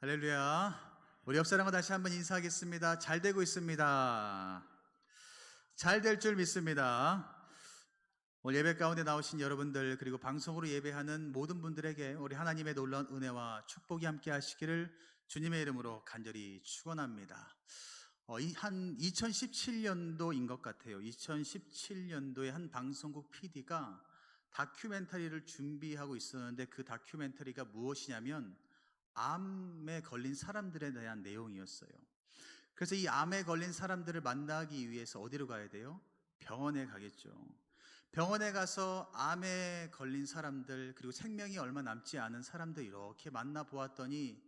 할렐루야. 우리 옆 사람과 다시 한번 인사하겠습니다. 잘 되고 있습니다. 잘 될 줄 믿습니다. 오늘 예배 가운데 나오신 여러분들 그리고 방송으로 예배하는 모든 분들에게 우리 하나님의 놀라운 은혜와 축복이 함께 하시기를 주님의 이름으로 간절히 축원합니다. 어, 이- 한 2017년도인 것 같아요. 2017년도에 한 방송국 PD가 다큐멘터리를 준비하고 있었는데 그 다큐멘터리가 무엇이냐면 암에 걸린 사람들에 대한 내용이었어요. 그래서 이 암에 걸린 사람들을 만나기 위해서 어디로 가야 돼요? 병원에 가겠죠. 병원에 가서 암에 걸린 사람들 그리고 생명이 얼마 남지 않은 사람들 이렇게 만나 보았더니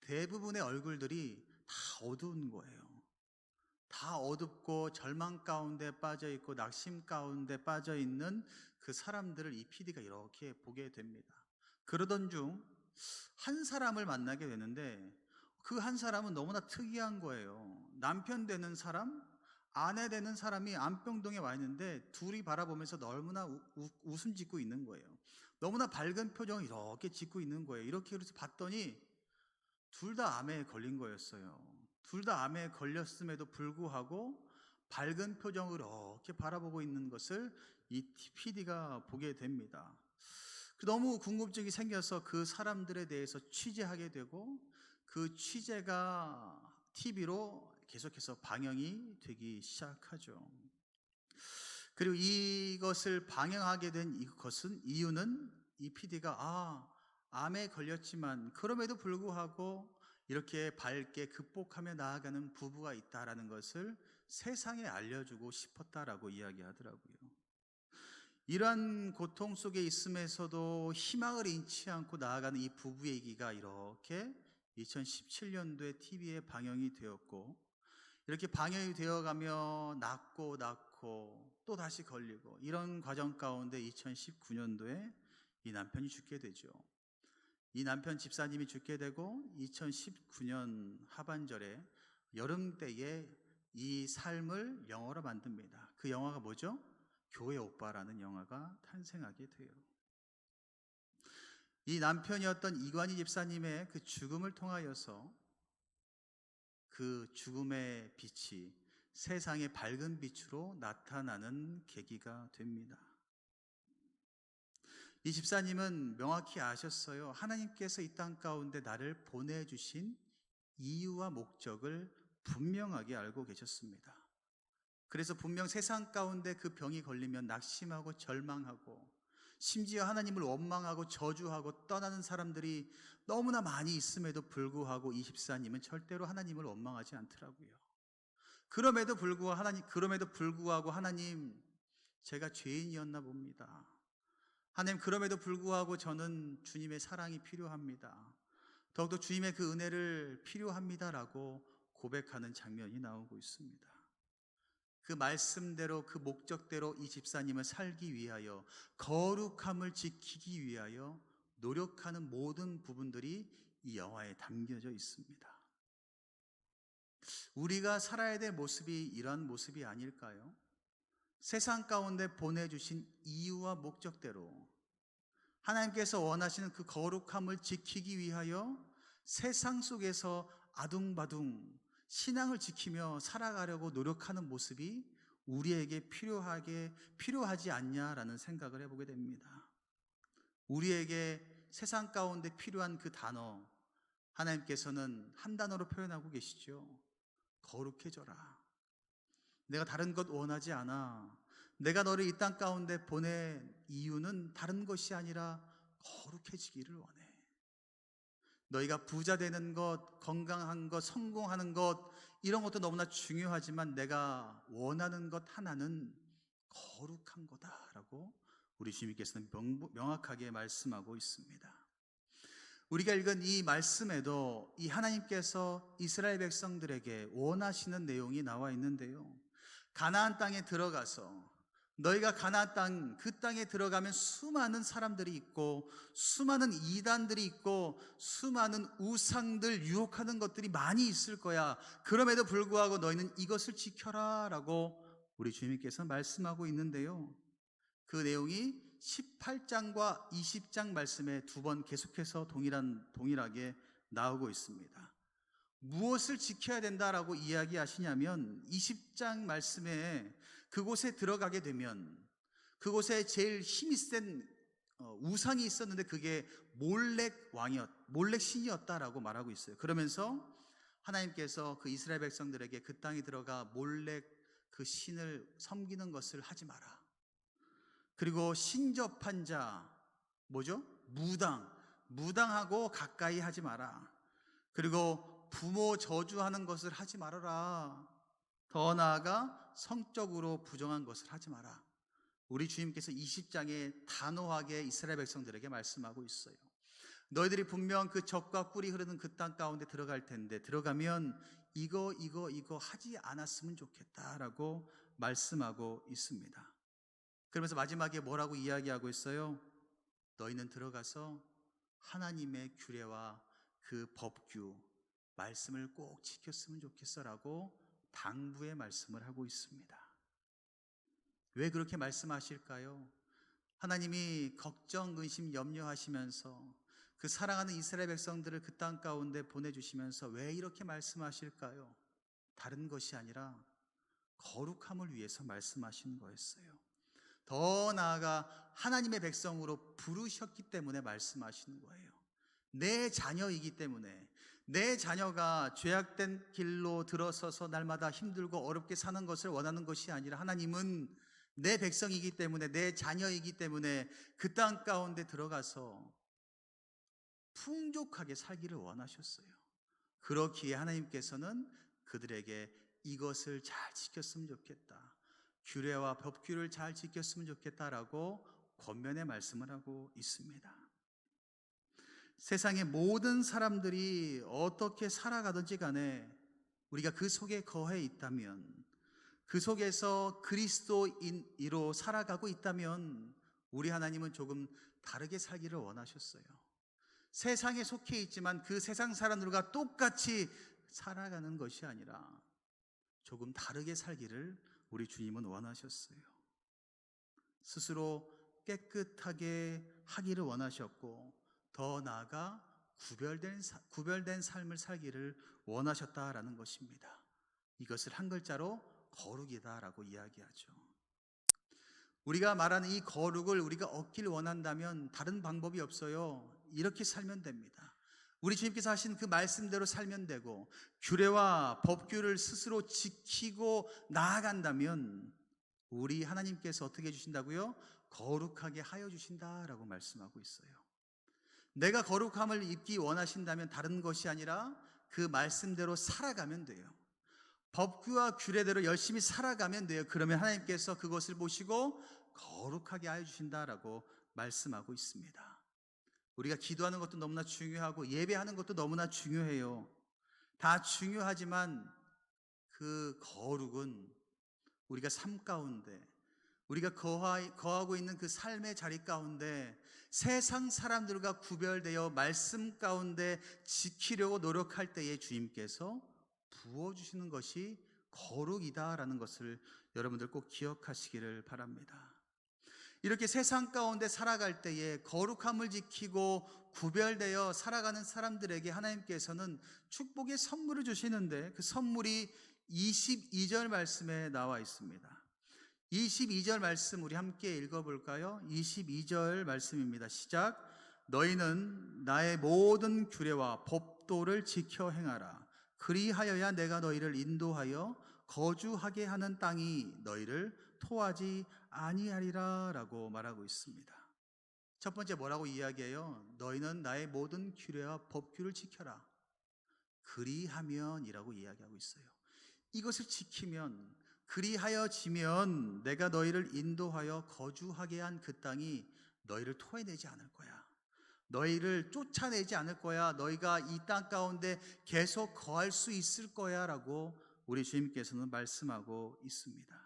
대부분의 얼굴들이 다 어두운 거예요. 다 어둡고 절망 가운데 빠져 있고 낙심 가운데 빠져 있는 그 사람들을 이 PD가 이렇게 보게 됩니다. 그러던 중 한 사람을 만나게 되는데 그 한 사람은 너무나 특이한 거예요. 남편 되는 사람, 아내 되는 사람이 안병동에 와 있는데 둘이 바라보면서 너무나 우- 우- 웃음 짓고 있는 거예요. 너무나 밝은 표정을 이렇게 짓고 있는 거예요. 이렇게 그래서 봤더니 둘 다 암에 걸린 거였어요. 둘 다 암에 걸렸음에도 불구하고 밝은 표정을 이렇게 바라보고 있는 것을 이 PD가 보게 됩니다. 그 너무 궁금증이 생겨서 그 사람들에 대해서 취재하게 되고 그 취재가 TV로 계속해서 방영이 되기 시작하죠. 그리고 이것을 방영하게 된 이것은 이유는 이 PD가 아, 암에 걸렸지만 그럼에도 불구하고 이렇게 밝게 극복하며 나아가는 부부가 있다라는 것을 세상에 알려주고 싶었다라고 이야기하더라고요. 이러한 고통 속에 있음에서도 희망을 잃지 않고 나아가는 이 부부 얘기가 이렇게 2017년도에 TV에 방영이 되었고 이렇게 방영이 되어가며 낫고 낫고 또 다시 걸리고 이런 과정 가운데 2019년도에 이 남편이 죽게 되죠. 이 남편 집사님이 죽게 되고 2019년 하반절에 여름 때에 이 삶을 영화로 만듭니다. 그 영화가 뭐죠? 교회 오빠라는 영화가 탄생하게 돼요. 이 남편이었던 이관희 집사님의 그 죽음을 통하여서 그 죽음의 빛이 세상의 밝은 빛으로 나타나는 계기가 됩니다. 이 집사님은 명확히 아셨어요. 하나님께서 이 땅 가운데 나를 보내주신 이유와 목적을 분명하게 알고 계셨습니다. 그래서 분명 세상 가운데 그 병이 걸리면 낙심하고 절망하고 심지어 하나님을 원망하고 저주하고 떠나는 사람들이 너무나 많이 있음에도 불구하고 이 집사님은 절대로 하나님을 원망하지 않더라고요. 그럼에도 불구하고 하나님 그럼에도 불구하고 하나님 제가 죄인이었나 봅니다. 하나님 그럼에도 불구하고 저는 주님의 사랑이 필요합니다. 더욱더 주님의 그 은혜를 필요합니다라고 고백하는 장면이 나오고 있습니다. 그 말씀대로 그 목적대로 이 집사님을 살기 위하여 거룩함을 지키기 위하여 노력하는 모든 부분들이 이 영화에 담겨져 있습니다. 우리가 살아야 될 모습이 이러한 모습이 아닐까요? 세상 가운데 보내주신 이유와 목적대로 하나님께서 원하시는 그 거룩함을 지키기 위하여 세상 속에서 아둥바둥 신앙을 지키며 살아가려고 노력하는 모습이 우리에게 필요하게 필요하지 않냐라는 생각을 해보게 됩니다. 우리에게 세상 가운데 필요한 그 단어 하나님께서는 한 단어로 표현하고 계시죠. 거룩해져라. 내가 다른 것 원하지 않아. 내가 너를 이 땅 가운데 보낸 이유는 다른 것이 아니라 거룩해지기를 원해. 너희가 부자 되는 것, 건강한 것, 성공하는 것, 이런 것도 너무나 중요하지만 내가 원하는 것 하나는 거룩한 거다라고 우리 주님께서는 명, 명확하게 말씀하고 있습니다. 우리가 읽은 이 말씀에도 이 하나님께서 이스라엘 백성들에게 원하시는 내용이 나와 있는데요. 가나안 땅에 들어가서 너희가 가나안 땅, 그 땅에 들어가면 수많은 사람들이 있고, 수많은 이단들이 있고, 수많은 우상들 유혹하는 것들이 많이 있을 거야. 그럼에도 불구하고 너희는 이것을 지켜라. 라고 우리 주님께서 말씀하고 있는데요. 그 내용이 18장과 20장 말씀에 두 번 계속해서 동일한, 동일하게 나오고 있습니다. 무엇을 지켜야 된다라고 이야기하시냐면 20장 말씀에 그곳에 들어가게 되면 그곳에 제일 힘이 센 어, 우상이 있었는데 그게 몰렉 왕이었, 몰렉 신이었다라고 말하고 있어요. 그러면서 하나님께서 그 이스라엘 백성들에게 그 땅에 들어가 몰렉 그 신을 섬기는 것을 하지 마라. 그리고 신접한 자 뭐죠? 무당, 무당하고 가까이 하지 마라. 그리고 부모 저주하는 것을 하지 말아라. 더 나아가 성적으로 부정한 것을 하지 마라. 우리 주님께서 20장에 단호하게 이스라엘 백성들에게 말씀하고 있어요. 너희들이 분명 그 적과 꿀이 흐르는 그 땅 가운데 들어갈 텐데 들어가면 이거 이거 이거 하지 않았으면 좋겠다라고 말씀하고 있습니다. 그러면서 마지막에 뭐라고 이야기하고 있어요? 너희는 들어가서 하나님의 규례와 그 법규 말씀을 꼭 지켰으면 좋겠어라고 당부의 말씀을 하고 있습니다. 왜 그렇게 말씀하실까요? 하나님이 걱정, 근심, 염려하시면서 그 사랑하는 이스라엘 백성들을 그 땅 가운데 보내주시면서 왜 이렇게 말씀하실까요? 다른 것이 아니라 거룩함을 위해서 말씀하시는 거였어요. 더 나아가 하나님의 백성으로 부르셨기 때문에 말씀하시는 거예요. 내 자녀이기 때문에 내 자녀가 죄악된 길로 들어서서 날마다 힘들고 어렵게 사는 것을 원하는 것이 아니라 하나님은 내 백성이기 때문에 내 자녀이기 때문에 그 땅 가운데 들어가서 풍족하게 살기를 원하셨어요. 그렇기에 하나님께서는 그들에게 이것을 잘 지켰으면 좋겠다. 규례와 법규를 잘 지켰으면 좋겠다라고 권면의 말씀을 하고 있습니다. 세상의 모든 사람들이 어떻게 살아가든지 간에 우리가 그 속에 거해 있다면 그 속에서 그리스도인으로 살아가고 있다면 우리 하나님은 조금 다르게 살기를 원하셨어요. 세상에 속해 있지만 그 세상 사람들과 똑같이 살아가는 것이 아니라 조금 다르게 살기를 우리 주님은 원하셨어요. 스스로 깨끗하게 하기를 원하셨고 더 나아가 구별된, 사- 구별된 삶을 살기를 원하셨다라는 것입니다. 이것을 한 글자로 거룩이다라고 이야기하죠. 우리가 말하는 이 거룩을 우리가 얻길 원한다면 다른 방법이 없어요. 이렇게 살면 됩니다. 우리 주님께서 하신 그 말씀대로 살면 되고 규례와 법규를 스스로 지키고 나아간다면 우리 하나님께서 어떻게 해 주신다고요? 거룩하게 하여 주신다라고 말씀하고 있어요. 내가 거룩함을 입기 원하신다면 다른 것이 아니라 그 말씀대로 살아가면 돼요. 법규와 규례대로 열심히 살아가면 돼요. 그러면 하나님께서 그것을 보시고 거룩하게 하여 주신다라고 말씀하고 있습니다. 우리가 기도하는 것도 너무나 중요하고 예배하는 것도 너무나 중요해요. 다 중요하지만 그 거룩은 우리가 삶 가운데 우리가 거하, 거하고 있는 그 삶의 자리 가운데 세상 사람들과 구별되어 말씀 가운데 지키려고 노력할 때에 주님께서 부어주시는 것이 거룩이다라는 것을 여러분들 꼭 기억하시기를 바랍니다. 이렇게 세상 가운데 살아갈 때에 거룩함을 지키고 구별되어 살아가는 사람들에게 하나님께서는 축복의 선물을 주시는데 그 선물이 22절 말씀에 나와 있습니다. 22절 말씀 우리 함께 읽어볼까요? 22절 말씀입니다. 시작. 너희는 나의 모든 규례와 법도를 지켜 행하라. 그리하여야 내가 너희를 인도하여 거주하게 하는 땅이 너희를 토하지 아니하리라라고 말하고 있습니다. 첫 번째 뭐라고 이야기해요? 너희는 나의 모든 규례와 법규를 지켜라. 그리하면이라고 이야기하고 있어요. 이것을 지키면 그리하여 지면 내가 너희를 인도하여 거주하게 한 그 땅이 너희를 토해내지 않을 거야. 너희를 쫓아내지 않을 거야. 너희가 이 땅 가운데 계속 거할 수 있을 거야 라고 우리 주님께서는 말씀하고 있습니다.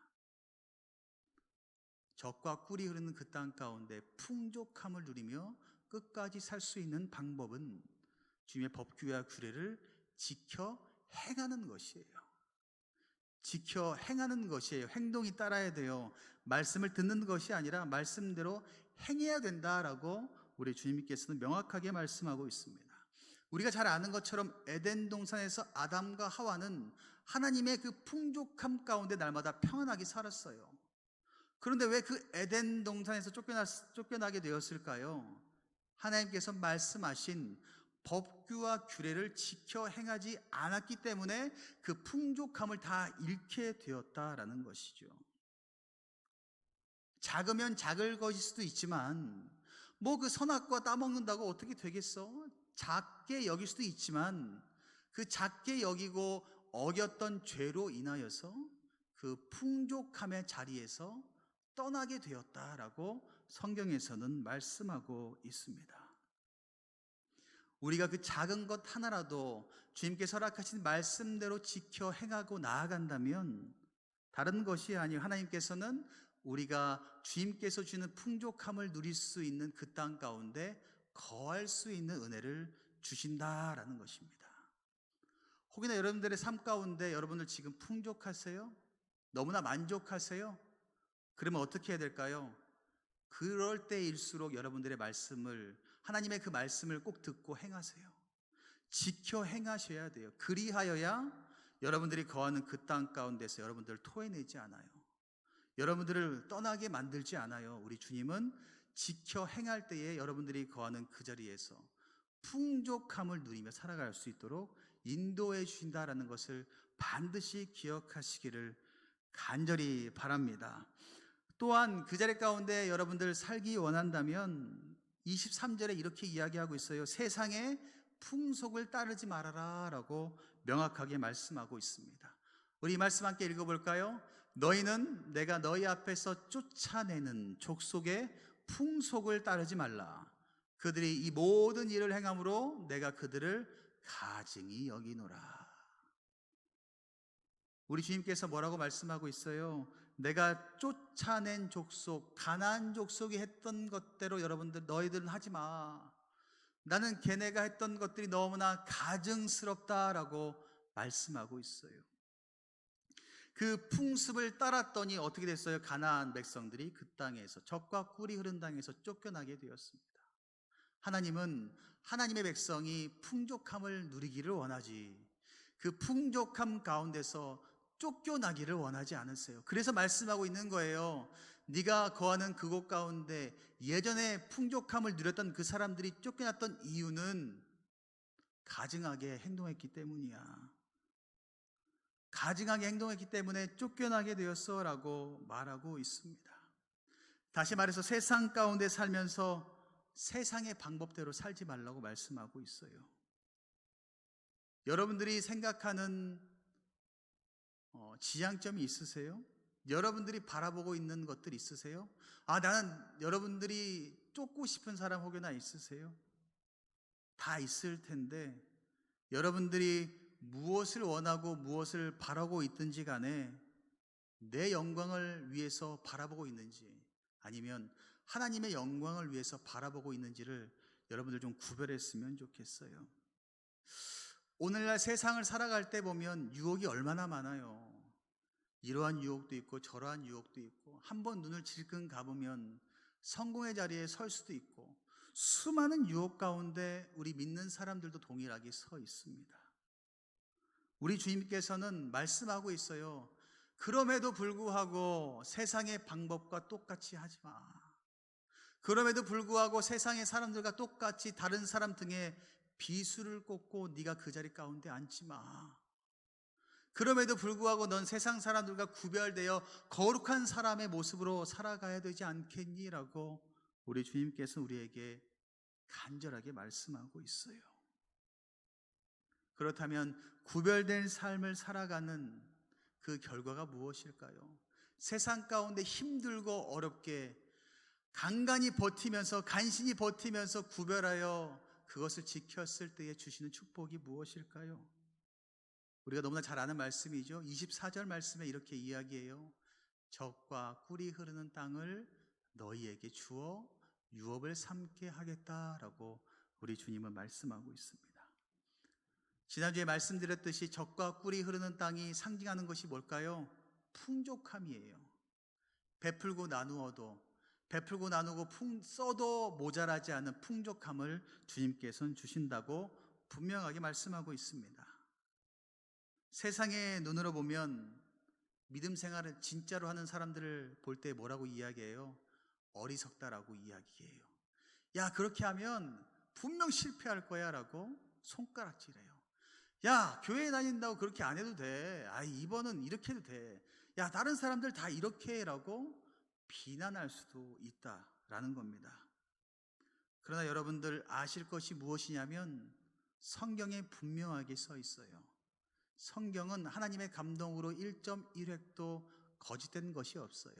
적과 꿀이 흐르는 그 땅 가운데 풍족함을 누리며 끝까지 살 수 있는 방법은 주님의 법규와 규례를 지켜 행하는 것이에요. 지켜 행하는 것이에요. 행동이 따라야 돼요. 말씀을 듣는 것이 아니라 말씀대로 행해야 된다라고 우리 주님께서는 명확하게 말씀하고 있습니다. 우리가 잘 아는 것처럼 에덴 동산에서 아담과 하와는 하나님의 그 풍족함 가운데 날마다 평안하게 살았어요. 그런데 왜 그 에덴 동산에서 쫓겨나, 쫓겨나게 되었을까요? 하나님께서 말씀하신 법규와 규례를 지켜 행하지 않았기 때문에 그 풍족함을 다 잃게 되었다라는 것이죠. 작으면 작을 것일 수도 있지만 뭐 그 선악과 따먹는다고 어떻게 되겠어? 작게 여길 수도 있지만 그 작게 여기고 어겼던 죄로 인하여서 그 풍족함의 자리에서 떠나게 되었다라고 성경에서는 말씀하고 있습니다. 우리가 그 작은 것 하나라도 주님께서 허락하신 말씀대로 지켜 행하고 나아간다면 다른 것이 아니요 하나님께서는 우리가 주님께서 주는 풍족함을 누릴 수 있는 그 땅 가운데 거할 수 있는 은혜를 주신다라는 것입니다. 혹이나 여러분들의 삶 가운데 여러분들 지금 풍족하세요? 너무나 만족하세요? 그러면 어떻게 해야 될까요? 그럴 때일수록 여러분들의 말씀을 하나님의 그 말씀을 꼭 듣고 행하세요. 지켜 행하셔야 돼요. 그리하여야 여러분들이 거하는 그 땅 가운데서 여러분들을 토해내지 않아요. 여러분들을 떠나게 만들지 않아요. 우리 주님은 지켜 행할 때에 여러분들이 거하는 그 자리에서 풍족함을 누리며 살아갈 수 있도록 인도해 주신다라는 것을 반드시 기억하시기를 간절히 바랍니다. 또한 그 자리 가운데 여러분들 살기 원한다면 23절에 이렇게 이야기하고 있어요. 세상의 풍속을 따르지 말아라 라고 명확하게 말씀하고 있습니다. 우리 이 말씀 함께 읽어볼까요? 너희는 내가 너희 앞에서 쫓아내는 족속의 풍속을 따르지 말라. 그들이 이 모든 일을 행함으로 내가 그들을 가증히 여기노라. 우리 주님께서 뭐라고 말씀하고 있어요? 내가 쫓아낸 족속, 가나안 족속이 했던 것대로 여러분들 너희들은 하지 마. 나는 걔네가 했던 것들이 너무나 가증스럽다라고 말씀하고 있어요. 그 풍습을 따랐더니 어떻게 됐어요? 가나안 백성들이 그 땅에서 적과 꿀이 흐른 땅에서 쫓겨나게 되었습니다. 하나님은 하나님의 백성이 풍족함을 누리기를 원하지. 그 풍족함 가운데서 쫓겨나기를 원하지 않으세요. 그래서 말씀하고 있는 거예요. 네가 거하는 그곳 가운데 예전에 풍족함을 누렸던 그 사람들이 쫓겨났던 이유는 가증하게 행동했기 때문이야. 가증하게 행동했기 때문에 쫓겨나게 되었어라고 말하고 있습니다. 다시 말해서 세상 가운데 살면서 세상의 방법대로 살지 말라고 말씀하고 있어요. 여러분들이 생각하는 어, 지향점이 있으세요? 여러분들이 바라보고 있는 것들 있으세요? 아, 나는 여러분들이 쫓고 싶은 사람 혹여나 있으세요? 다 있을 텐데, 여러분들이 무엇을 원하고 무엇을 바라고 있든지 간에 내 영광을 위해서 바라보고 있는지 아니면 하나님의 영광을 위해서 바라보고 있는지를 여러분들 좀 구별했으면 좋겠어요. 오늘날 세상을 살아갈 때 보면 유혹이 얼마나 많아요. 이러한 유혹도 있고 저러한 유혹도 있고 한 번 눈을 질끈 감으면 성공의 자리에 설 수도 있고 수많은 유혹 가운데 우리 믿는 사람들도 동일하게 서 있습니다. 우리 주님께서는 말씀하고 있어요. 그럼에도 불구하고 세상의 방법과 똑같이 하지 마. 그럼에도 불구하고 세상의 사람들과 똑같이 다른 사람 등에 비수를 꽂고 네가 그 자리 가운데 앉지 마. 그럼에도 불구하고 넌 세상 사람들과 구별되어 거룩한 사람의 모습으로 살아가야 되지 않겠니 라고 우리 주님께서 우리에게 간절하게 말씀하고 있어요. 그렇다면 구별된 삶을 살아가는 그 결과가 무엇일까요? 세상 가운데 힘들고 어렵게 간간히 버티면서 간신히 버티면서 구별하여 그것을 지켰을 때에 주시는 축복이 무엇일까요? 우리가 너무나 잘 아는 말씀이죠. 24절 말씀에 이렇게 이야기해요. 적과 꿀이 흐르는 땅을 너희에게 주어 유업을 삼게 하겠다라고 우리 주님은 말씀하고 있습니다. 지난주에 말씀드렸듯이 적과 꿀이 흐르는 땅이 상징하는 것이 뭘까요? 풍족함이에요. 베풀고 나누어도 베풀고 나누고 풍 써도 모자라지 않은 풍족함을 주님께서는 주신다고 분명하게 말씀하고 있습니다. 세상의 눈으로 보면 믿음 생활을 진짜로 하는 사람들을 볼 때 뭐라고 이야기해요? 어리석다라고 이야기해요. 야, 그렇게 하면 분명 실패할 거야 라고 손가락질해요. 야, 교회 다닌다고 그렇게 안 해도 돼. 아, 이번은 이렇게 해도 돼. 야, 다른 사람들 다 이렇게 해라고 비난할 수도 있다라는 겁니다. 그러나 여러분들 아실 것이 무엇이냐면 성경에 분명하게 써 있어요. 성경은 하나님의 감동으로 1.1획도 거짓된 것이 없어요.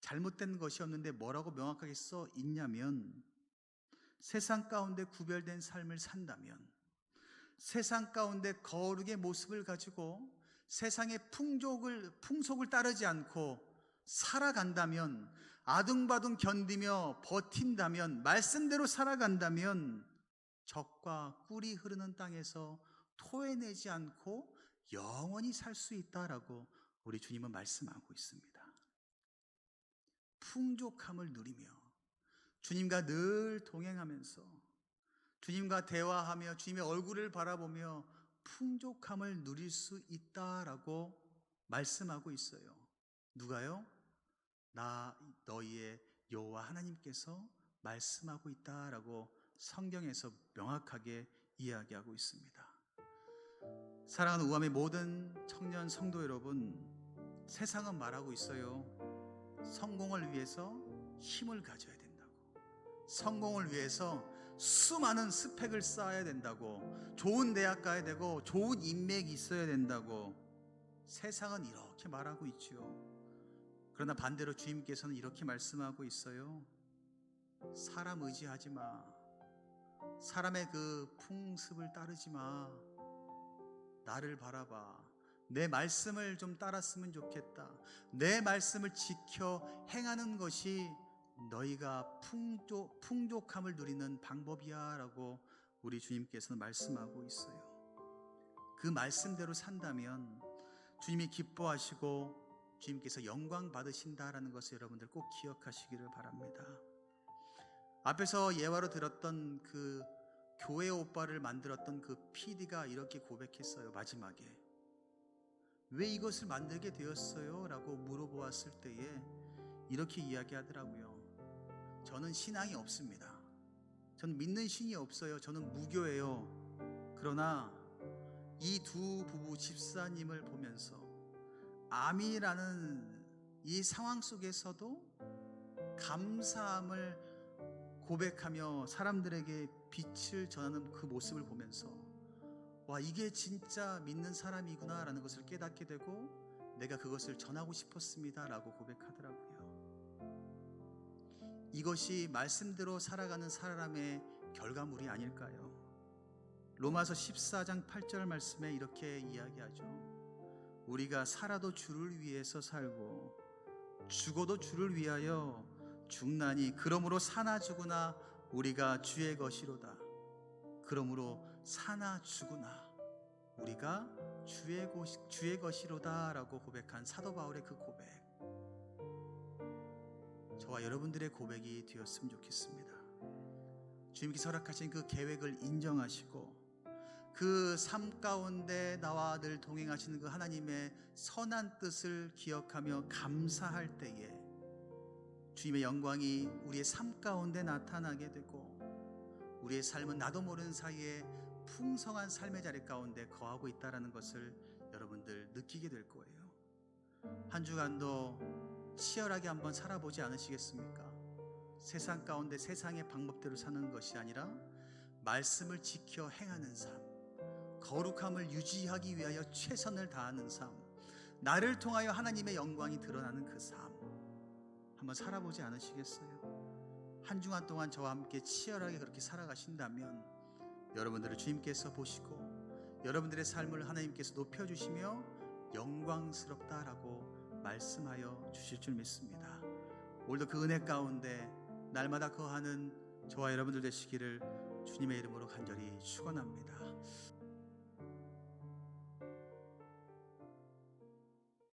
잘못된 것이 없는데 뭐라고 명확하게 써 있냐면 세상 가운데 구별된 삶을 산다면 세상 가운데 거룩의 모습을 가지고 세상의 풍족을 풍속을 따르지 않고 살아간다면 아둥바둥 견디며 버틴다면 말씀대로 살아간다면 적과 꿀이 흐르는 땅에서 토해내지 않고 영원히 살 수 있다라고 우리 주님은 말씀하고 있습니다. 풍족함을 누리며 주님과 늘 동행하면서 주님과 대화하며 주님의 얼굴을 바라보며 풍족함을 누릴 수 있다라고 말씀하고 있어요. 누가요? 나 너희의 여호와 하나님께서 말씀하고 있다라고 성경에서 명확하게 이야기하고 있습니다. 사랑하는 우함의 모든 청년 성도 여러분, 세상은 말하고 있어요. 성공을 위해서 힘을 가져야 된다고. 성공을 위해서 수많은 스펙을 쌓아야 된다고. 좋은 대학 가야 되고, 좋은 인맥이 있어야 된다고. 세상은 이렇게 말하고 있지요. 그러나 반대로 주님께서는 이렇게 말씀하고 있어요. 사람 의지하지 마. 사람의 그 풍습을 따르지 마. 나를 바라봐. 내 말씀을 좀 따랐으면 좋겠다. 내 말씀을 지켜 행하는 것이 너희가 풍족, 풍족함을 누리는 방법이야. 라고 우리 주님께서는 말씀하고 있어요. 그 말씀대로 산다면 주님이 기뻐하시고 주님께서 영광 받으신다라는 것을 여러분들 꼭 기억하시기를 바랍니다. 앞에서 예화로 들었던 그 교회 오빠를 만들었던 그 PD가 이렇게 고백했어요. 마지막에. 왜 이것을 만들게 되었어요? 라고 물어보았을 때에 이렇게 이야기하더라고요. 저는 신앙이 없습니다. 저는 믿는 신이 없어요. 저는 무교예요. 그러나 이 두 부부 집사님을 보면서 암이라는 이 상황 속에서도 감사함을 고백하며 사람들에게 빛을 전하는 그 모습을 보면서 와 이게 진짜 믿는 사람이구나 라는 것을 깨닫게 되고 내가 그것을 전하고 싶었습니다 라고 고백하더라고요. 이것이 말씀대로 살아가는 사람의 결과물이 아닐까요? 로마서 14장 8절 말씀에 이렇게 이야기하죠. 우리가 살아도 주를 위해서 살고 죽어도 주를 위하여 죽나니 그러므로 사나 죽으나 우리가 주의 것이로다. 그러므로 사나 죽으나 우리가 주의 것 주의 것이로다라고 고백한 사도 바울의 그 고백. 저와 여러분들의 고백이 되었으면 좋겠습니다. 주님께서 허락하신 그 계획을 인정하시고 그 삶 가운데 나와 늘 동행하시는 그 하나님의 선한 뜻을 기억하며 감사할 때에 주님의 영광이 우리의 삶 가운데 나타나게 되고 우리의 삶은 나도 모르는 사이에 풍성한 삶의 자리 가운데 거하고 있다라는 것을 여러분들 느끼게 될 거예요. 한 주간도 치열하게 한번 살아보지 않으시겠습니까? 세상 가운데 세상의 방법대로 사는 것이 아니라 말씀을 지켜 행하는 삶, 거룩함을 유지하기 위하여 최선을 다하는 삶, 나를 통하여 하나님의 영광이 드러나는 그 삶, 한번 살아보지 않으시겠어요? 한 주간 동안 저와 함께 치열하게 그렇게 살아가신다면 여러분들을 주님께서 보시고 여러분들의 삶을 하나님께서 높여주시며 영광스럽다라고 말씀하여 주실 줄 믿습니다. 오늘도 그 은혜 가운데 날마다 거하는 저와 여러분들 되시기를 주님의 이름으로 간절히 축원합니다.